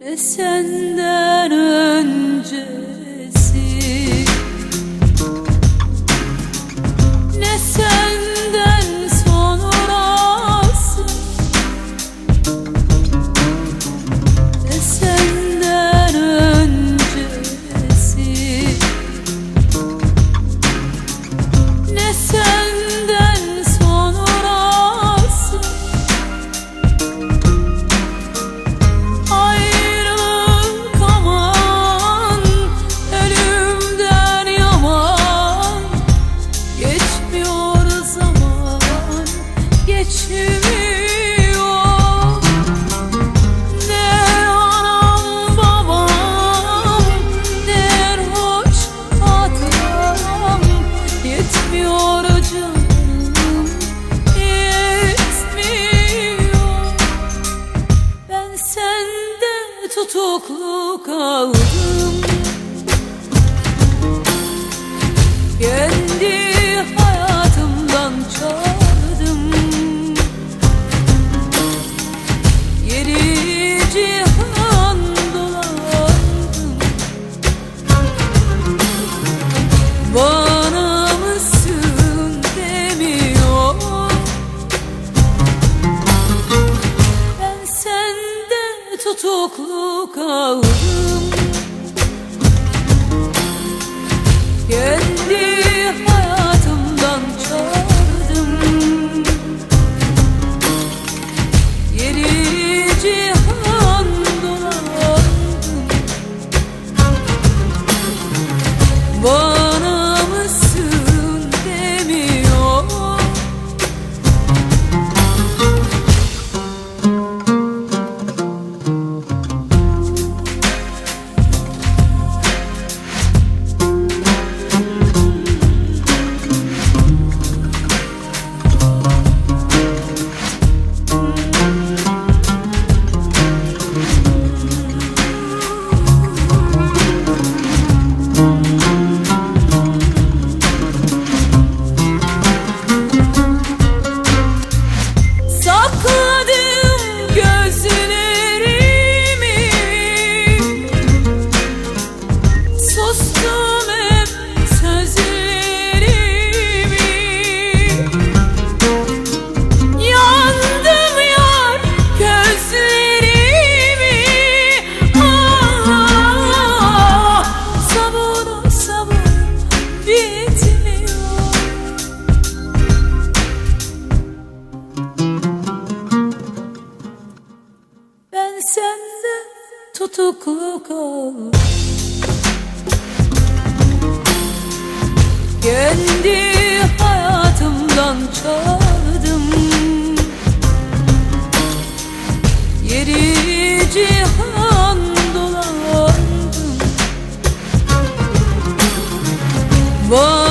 Ve senden önce tutuklu kaldım Oh. tutuko Kendi hayatımdan çaldım. Yeri cihan dolandım. Var